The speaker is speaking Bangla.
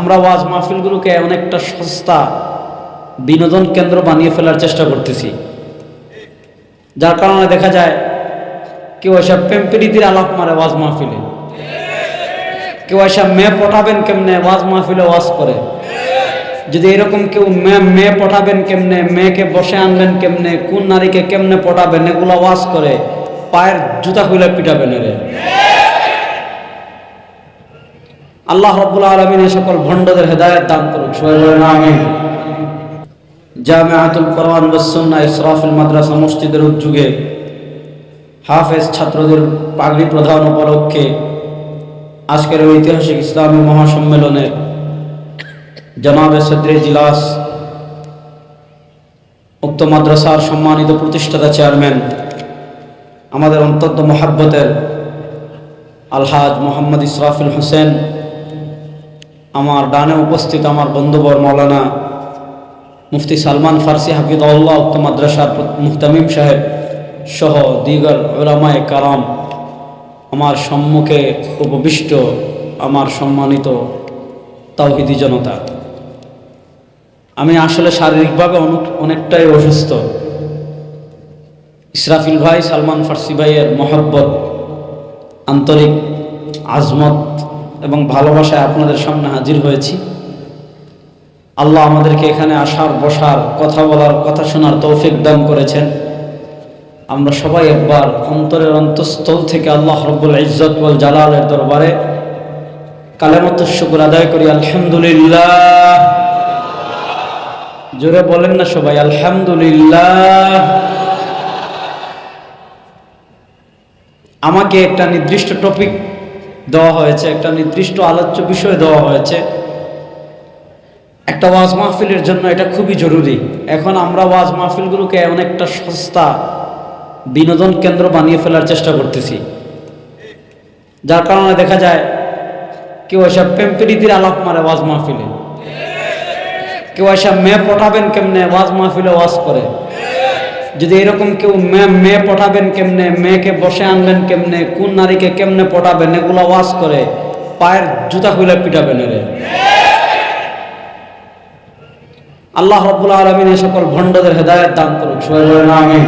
আমরা ওয়াজ মাহফিলগুলোকে অনেকটা সস্তা বিনোদন কেন্দ্র বানিয়ে ফেলার চেষ্টা করতেছি। যার কারণে দেখা যায়, কেউ এসব প্রেমপিরিতির আলাপ মারে ওয়াজ মাহফিলে। কেউ এসব মেয়ে পটাবেন কেমনে, ওয়াজ মাহফিলে ওয়াজ করে। যদি এরকম কেউ মেয়ে পটাবেন কেমনে, মেয়েকে বসে আনবেন কেমনে, কোন নারীকে কেমনে পটাবেন, এগুলো ওয়াজ করে, পায়ের জুতা খুলে পিটাবেন এরে। আল্লাহ রব্বুল আলমিন এই সকল ভণ্ডদের হেদায়ত দান করুক। জামিআতুল কোরআন ওয়াসসুন্নাহ ইসরাফিল মাদ্রাসা মসজিদের উদ্যোগে হাফেজ ছাত্রদের পাগড়ি প্রধান উপলক্ষে আজকের ঐতিহাসিক ইসলামী মহাসম্মেলনের জনাবে সদ্রে জিলাস উক্ত মাদ্রাসার সম্মানিত প্রতিষ্ঠাতা চেয়ারম্যান, আমাদের অন্তত মহাব্বতের আলহাজ মোহাম্মদ ইসরাফিল হোসেন আমার ডানে উপস্থিত আমার বন্ধুবর মৌলানা মুফতি সালমান ফার্সি হাফিদুল্লাহ উক্ত মাদ্রাসার মুহতামিম সাহেব সহ দিগর ওলামায় কারাম আমার সম্মুখে উপবিষ্ট আমার সম্মানিত তাওহিদি জনতা। আমি আসলে শারীরিকভাবে অনেক- অনেকটাই অসুস্থ। ইসরাফিল ভাই সালমান ফার্সি ভাইয়ের মহব্বত, আন্তরিক আজমত এবং ভালোবাসায় আপনাদের সামনে হাজির হয়েছি। আল্লাহ আমাদেরকে এখানে আসার, বসার, কথা বলার, কথা শোনার তৌফিক দান করেছেন। আমরা সবাই একবার অন্তরের অন্তঃস্থল থেকে আল্লাহ রব্বুল ইজ্জত ওয়াল জালালের দরবারে কালেমত শুকুর আদায় করি, আলহামদুলিল্লাহ। জোরে বলেন না সবাই, আলহামদুলিল্লাহ। আমাকে একটা নির্দিষ্ট টপিক দেওয়া হয়েছে, একটা নির্দিষ্ট আলোচ্য বিষয় দেওয়া হয়েছে। একটা ওয়াজ মাহফিলের জন্য এটা খুবই জরুরি। এখন আমরা ওয়াজ মাহফিলগুলোকে অনেকটা সস্তা বিনোদন কেন্দ্র বানিয়ে ফেলার চেষ্টা করতেছি। যার কারণে দেখা যায়, কেউ এসব প্রেমপিরিতির আলাপ মারে ওয়াজ মাহফিলে। কেউ এসব মেয়ে পটাবেন কেমনে, ওয়াজ মাহফিলে ওয়াজ করে। যদি এরকম কেউ মেয়ে পটাবেন কেমনে? মেয়েকে বসে আনলেন কেমনে? কোন নারীকে কেমনে পটাবেন এগুলো ওয়াজ করে পায়ের জুতা খুলে পিটাবেন এরে। আল্লাহ রব্বুল আলমিন এই সকল ভণ্ডদের হেদায়ত দান করুক। আমিন।